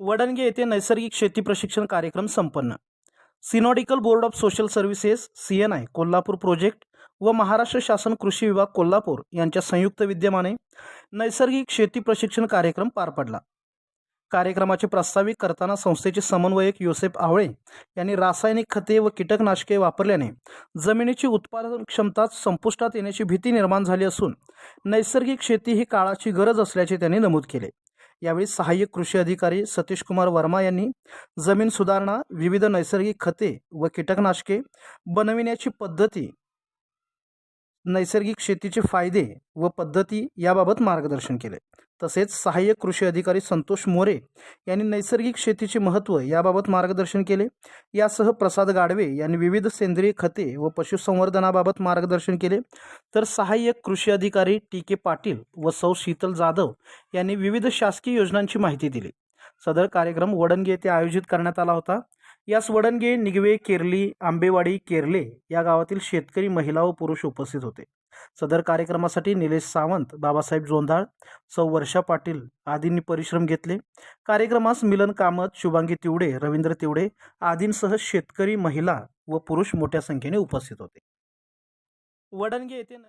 वडणगे येथे नैसर्गिक शेती प्रशिक्षण कार्यक्रम संपन्न. Synodical board of social services C N I Kolhapur project व महाराष्ट्र शासन कृषी विभाग कोल्हापूर यांच्या संयुक्त विद्यमाने नैसर्गिक शेती प्रशिक्षण कार्यक्रम पार पडला. कार्यक्रमाचे प्रस्तावित करताना संस्थेचे समन्वयक योसेफ आवळे यांनी रासायनिक खते व कीटकनाशके वापरल्याने जमिनीची उत्पादन क्षमता संपुष्टात येण्याची भीती निर्माण झाली असून नैसर्गिक शेती ही काळाची गरज असल्याचे त्यांनी नमूद केले. यावेळी सहाय्यक कृषी अधिकारी सतीश कुमार वर्मा यांनी जमीन सुधारणा विविध नैसर्गिक खते व कीटकनाशके बनविण्याची पद्धती नैसर्गिक शेतीचे फायदे व पद्धती याबाबत मार्गदर्शन केले. तसेच सहाय्यक कृषी अधिकारी संतोष मोरे यांनी नैसर्गिक शेतीचे महत्त्व याबाबत मार्गदर्शन केले. यासह प्रसाद गाडवे यांनी विविध सेंद्रिय खते व पशुसंवर्धनाबाबत मार्गदर्शन केले. तर सहाय्यक कृषी अधिकारी टी के पाटील व सौ शीतल जाधव यांनी विविध शासकीय योजनांची माहिती दिली. सदर कार्यक्रम वडणगे येथे आयोजित करण्यात आला होता. यास वडणगे निगवे केरली आंबेवाडी केरले या गावातील शेतकरी महिला व पुरुष उपस्थित होते. सदर कार्यक्रमासाठी निलेश सावंत बाबासाहेब जोंधाळ सौ वर्षा पाटील आदींनी परिश्रम घेतले. कार्यक्रमास मिलन कामत शुभांगी तिवडे रवींद्र तिवडे आदींसह शेतकरी महिला व पुरुष मोठ्या संख्येने उपस्थित होते. वडणगे येथे